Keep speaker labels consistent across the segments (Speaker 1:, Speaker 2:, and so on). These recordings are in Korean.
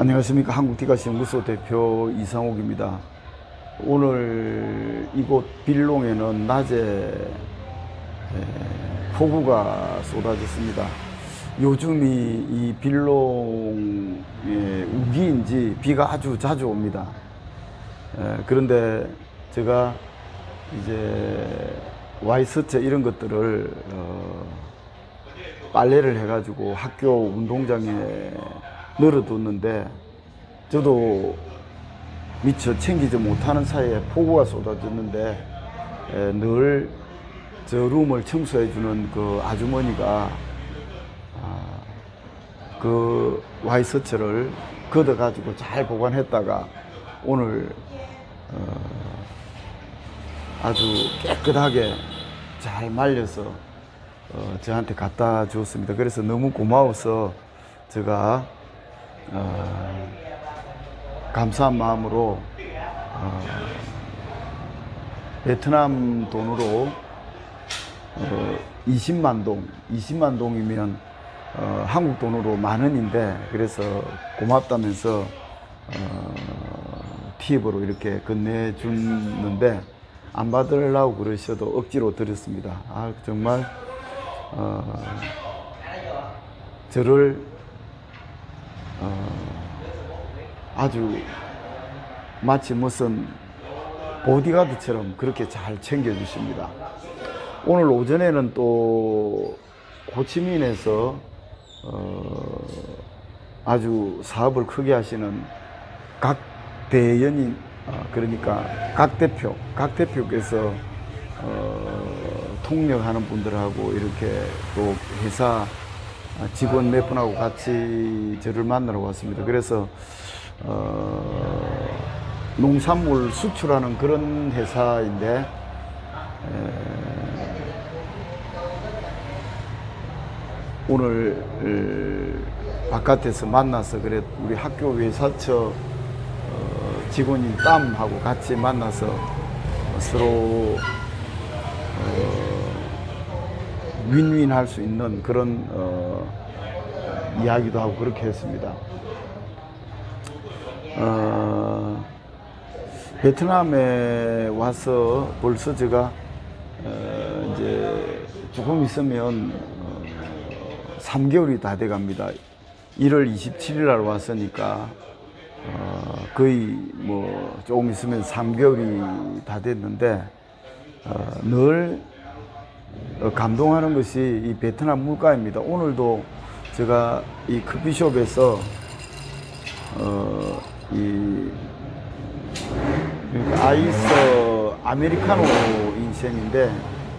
Speaker 1: 안녕하십니까 한국디가시 연구소 대표 이상옥입니다. 오늘 이곳 빌롱에는 낮에 에, 폭우가 쏟아졌습니다. 요즘이 이 빌롱의 우기인지 비가 아주 자주 옵니다. 에, 그런데 제가 이제 와이스트 이런 것들을 어, 빨래를 해가지고 학교 운동장에 널어뒀는데 저도 미처 챙기지 못하는 사이에 폭우가 쏟아졌는데 에, 늘저 룸을 청소해주는 그 아주머니가 아, 그 와이셔츠를 걷어가지고 잘 보관했다가 오늘 어, 아주 깨끗하게 잘 말려서 어, 저한테 갖다 주었습니다. 그래서 너무 고마워서 제가 어, 감사한 마음으로 어, 베트남 돈으로 어, 20만 동, 20만 동이면 어, 한국 돈으로 만 원인데 그래서 고맙다면서 어, 팁으로 이렇게 건네주는데 안 받으려고 그러셔도 억지로 드렸습니다. 아 정말 어, 저를 어, 아주 마치 무슨 보디가드처럼 그렇게 잘 챙겨주십니다. 오늘 오전에는 또 호치민에서 어, 아주 사업을 크게 하시는 각 대연인 어, 그러니까 각 대표 각 대표께서 어, 통역하는 분들하고 이렇게 또 회사 직원 몇 분하고 같이 저를 만나러 왔습니다. 그래서 어, 농산물 수출하는 그런 회사인데 에, 오늘 에, 바깥에서 만나서 그래 우리 학교 회사처 어, 직원인 땀하고 같이 만나서 서로 어, 윈윈 할 수 있는 그런 어, 이야기도 하고 그렇게 했습니다. 어, 베트남에 와서 벌써 제가 어, 이제 조금 있으면 어, 3개월이 다 돼 갑니다. 1월 27일 날 왔으니까 어, 거의 뭐 조금 있으면 3개월이 다 됐는데 어, 늘 어, 감동하는 것이 이 베트남 물가입니다. 오늘도 제가 이 커피숍에서 어, 이 그러니까 아이스 아메리카노 인셈인데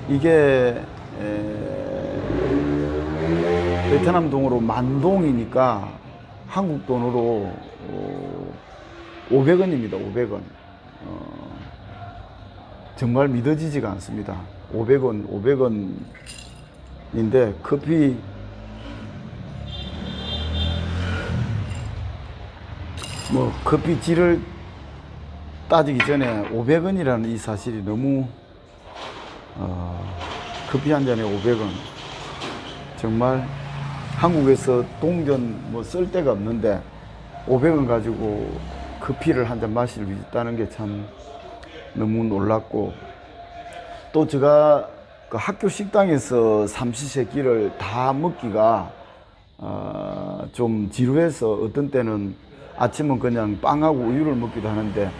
Speaker 1: 이게 에, 베트남 돈으로 만 동이니까 한국 돈으로 어, 500원입니다. 500원. 어, 정말 믿어지지가 않습니다. 500원, 500원인데 커피 뭐 커피 질을 따지기 전에 500원이라는 이 사실이 너무 어, 커피 한 잔에 500원. 정말 한국에서 동전 뭐 쓸 데가 없는데 500원 가지고 커피를 한 잔 마실 수 있다는 게 참 너무 놀랐고 또 제가 그 학교 식당에서 삼시세끼를 다 먹기가 어, 좀 지루해서 어떤 때는 아침은 그냥 빵하고 우유를 먹기도 하는데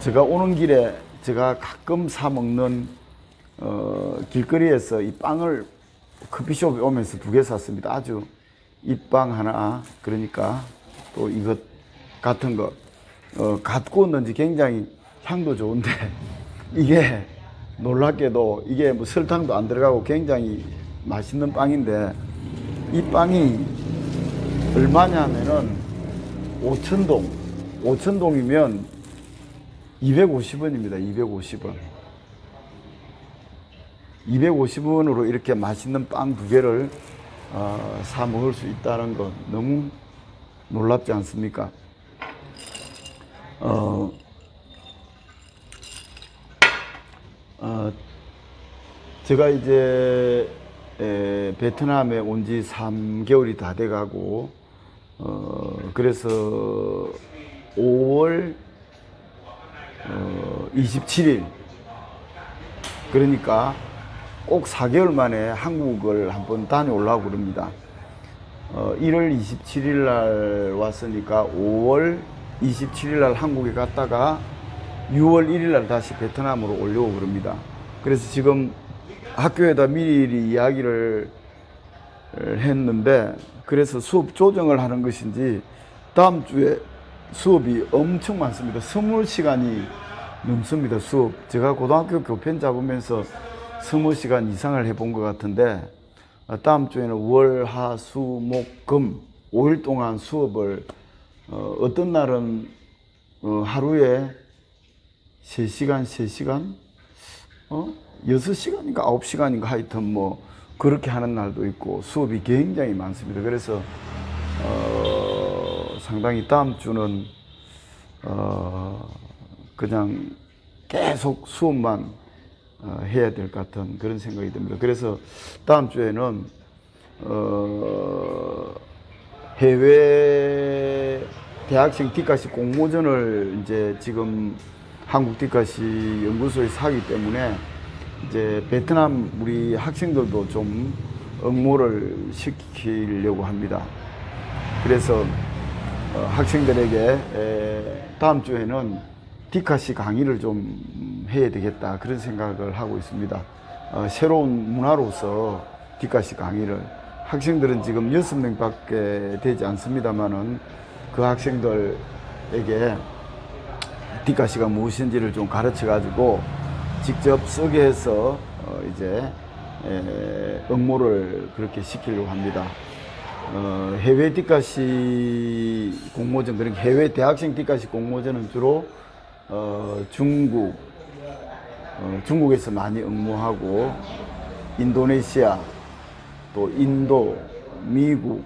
Speaker 1: 제가 오는 길에 제가 가끔 사 먹는 어, 길거리에서 이 빵을 커피숍에 오면서 두 개 샀습니다. 아주 이 빵 하나 그러니까 또 이것 같은 거 어, 갖고 왔는지 굉장히 향도 좋은데 이게 놀랍게도 이게 뭐 설탕도 안 들어가고 굉장히 맛있는 빵인데 이 빵이 얼마냐 하면은 5천동 5천동이면 250원입니다 250원 250원으로 이렇게 맛있는 빵 두 개를 어, 사 먹을 수 있다는 것 너무 놀랍지 않습니까? 어, 어, 제가 이제 에, 베트남에 온 지 3개월이 다 돼가고 어, 그래서 5월 어, 27일 그러니까 꼭 4개월 만에 한국을 한번 다녀오려고 그럽니다. 어, 1월 27일 날 왔으니까 5월 27일 날 한국에 갔다가 6월 1일 날 다시 베트남으로 올려오고 그럽니다. 그래서 지금 학교에다 미리 이야기를 했는데 그래서 수업 조정을 하는 것인지 다음 주에 수업이 엄청 많습니다. 20시간이 넘습니다. 수업. 제가 고등학교 교편 잡으면서 20시간 이상을 해본 것 같은데 어, 다음 주에는 월, 하, 수, 목, 금 5일 동안 수업을 어, 어떤 날은 어, 하루에 3시간, 3시간, 어? 6시간인가 9시간인가 하여튼 뭐 그렇게 하는 날도 있고 수업이 굉장히 많습니다. 그래서 어, 상당히 다음 주는 어, 그냥 계속 수업만 어, 해야 될 것 같은 그런 생각이 듭니다. 그래서 다음 주에는 어, 해외 대학생 뒷가시 공모전을 이제 지금 한국 뒷가시 연구소에서 하기 때문에 이제 베트남 우리 학생들도 좀 응모를 시키려고 합니다. 그래서 어, 학생들에게 에, 다음 주에는 디카시 강의를 좀 해야 되겠다 그런 생각을 하고 있습니다. 어, 새로운 문화로서 디카시 강의를 학생들은 지금 여섯 명밖에 되지 않습니다만은 그 학생들에게 디카시가 무엇인지를 좀 가르쳐 가지고 직접 해서 어, 이제 에, 응모를 그렇게 시키려고 합니다. 어, 해외 뒷가시 공모전, 그러니까 해외 대학생 뒷가시 공모전은 주로 어, 중국, 어, 중국에서 많이 응모하고 인도네시아, 또 인도, 미국,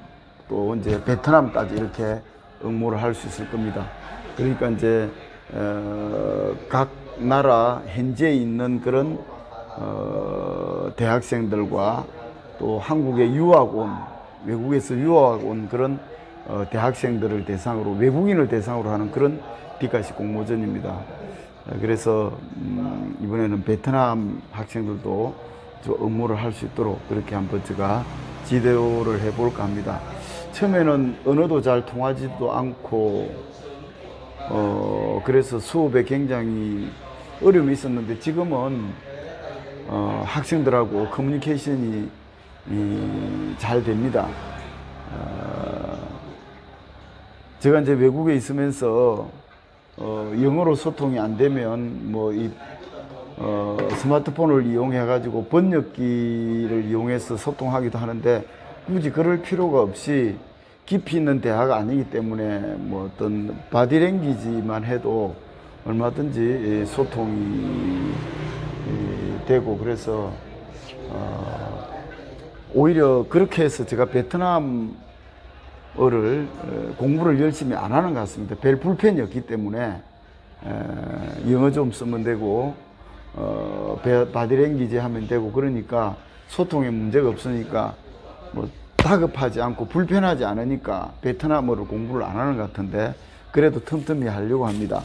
Speaker 1: 또 이제 베트남까지 이렇게 응모를 할 수 있을 겁니다. 그러니까 이제 어, 각 나라 현재 있는 그런 어, 대학생들과 또 한국에 유학 온 외국에서 유학 온 그런 어, 대학생들을 대상으로 외국인을 대상으로 하는 그런 비가시 공모전입니다. 어, 그래서 음, 이번에는 베트남 학생들도 저 업무를 할 수 있도록 그렇게 한번 제가 지도를 해볼까 합니다. 처음에는 언어도 잘 통하지도 않고 어, 그래서 수업에 굉장히 어려움이 있었는데 지금은 어, 학생들하고 커뮤니케이션이 이, 잘 됩니다. 어, 제가 이제 외국에 있으면서 어, 영어로 소통이 안 되면 뭐이 어, 스마트폰을 이용해 가지고 번역기를 이용해서 소통하기도 하는데 굳이 그럴 필요가 없이 깊이 있는 대화가 아니기 때문에 뭐 어떤 바디랭귀지만 해도 얼마든지 이 소통이 이 되고 그래서 어, 오히려 그렇게 해서 제가 베트남어를 어, 공부를 열심히 안 하는 것 같습니다. 별 불편이 없기 때문에 에, 영어 좀 쓰면 되고 어, 바디랭귀지 하면 되고 그러니까 소통에 문제가 없으니까 뭐 다급하지 않고 불편하지 않으니까 베트남어를 공부를 안 하는 것 같은데 그래도 틈틈이 하려고 합니다.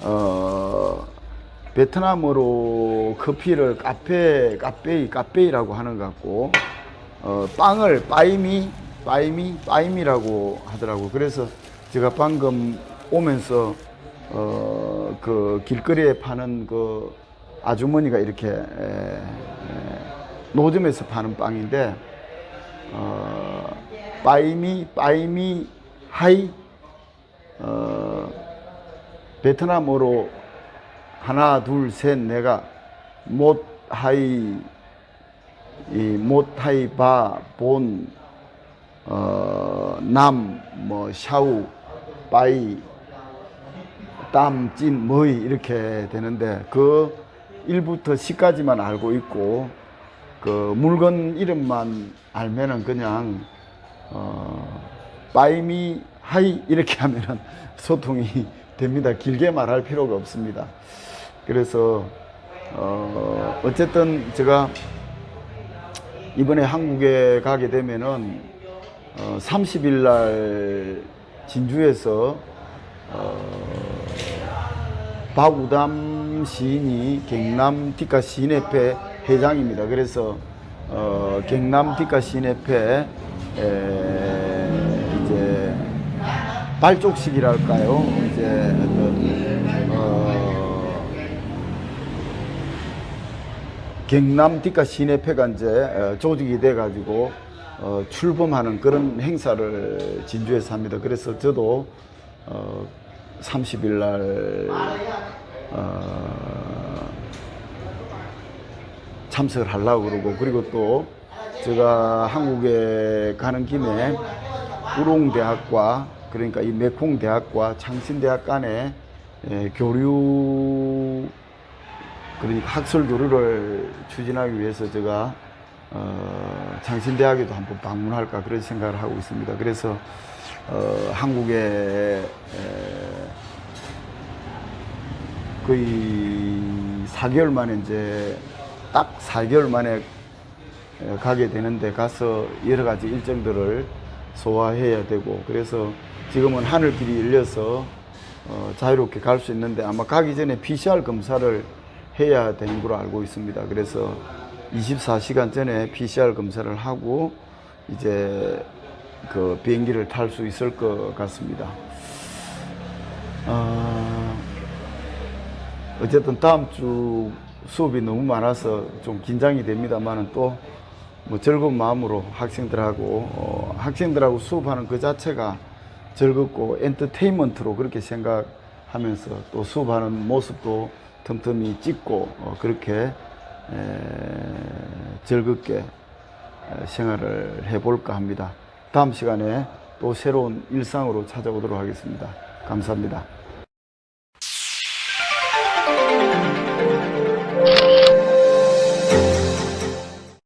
Speaker 1: 어, 베트남어로 커피를 카페, 카페이, 카페이라고 하는 것 같고, 어, 빵을 빠이미, 빠이미, 빠이미라고 하더라고. 그래서 제가 방금 오면서, 어, 그 길거리에 파는 그 아주머니가 이렇게, 에, 에, 노점에서 파는 빵인데, 어, 빠이미, 빠이미, 하이, 어, 베트남어로 하나, 둘, 셋, 내가 못, 하이, 이, 못, 하이, 바, 본, 어, 남, 뭐, 샤우, 빠이, 땀, 찐, 머이 이렇게 되는데 그 1부터 10까지만 알고 있고 그 물건 이름만 알면은 그냥 어, 빠이미 하이 이렇게 하면은 소통이 됩니다. 길게 말할 필요가 없습니다. 그래서 어, 어쨌든 제가 이번에 한국에 가게 되면은 어, 30일 날 진주에서 어, 박우담 시인이 경남 뒷가 시인협회 회장입니다. 그래서 어, 경남 시인협회 에, 이제 발족식이랄까요? 이제 어떤 어, 경남 뒷가 시내패가 이제 어, 조직이 돼 가지고 어, 출범하는 그런 행사를 진주에서 합니다. 그래서 저도 어, 30일 날 어, 참석을 하려고 그러고 그리고 또 제가 한국에 가는 김에 우롱대학과 그러니까 이 메콩대학과 창신대학 간에 예, 교류 그러니까 학술 교류를 추진하기 위해서 제가 어, 창신대학에도 한번 방문할까 그런 생각을 하고 있습니다. 그래서 어, 한국에 에, 거의 4개월 만에 이제 딱 4개월 만에 에, 가게 되는데 가서 여러 가지 일정들을 소화해야 되고 그래서 지금은 하늘길이 열려서 어, 자유롭게 갈 수 있는데 아마 가기 전에 PCR 검사를 해야 되는 걸로 알고 있습니다. 그래서 24시간 전에 PCR 검사를 하고 이제 그 비행기를 탈 수 있을 것 같습니다. 어, 어쨌든 다음 주 수업이 너무 많아서 좀 긴장이 됩니다만은 또 뭐 즐거운 마음으로 학생들하고 어, 학생들하고 수업하는 그 자체가 즐겁고 엔터테인먼트로 그렇게 생각하면서 또 수업하는 모습도 틈틈이 찍고 어, 그렇게 에, 즐겁게 에, 생활을 해볼까 합니다. 다음 시간에 또 새로운 일상으로 찾아오도록 하겠습니다. 감사합니다.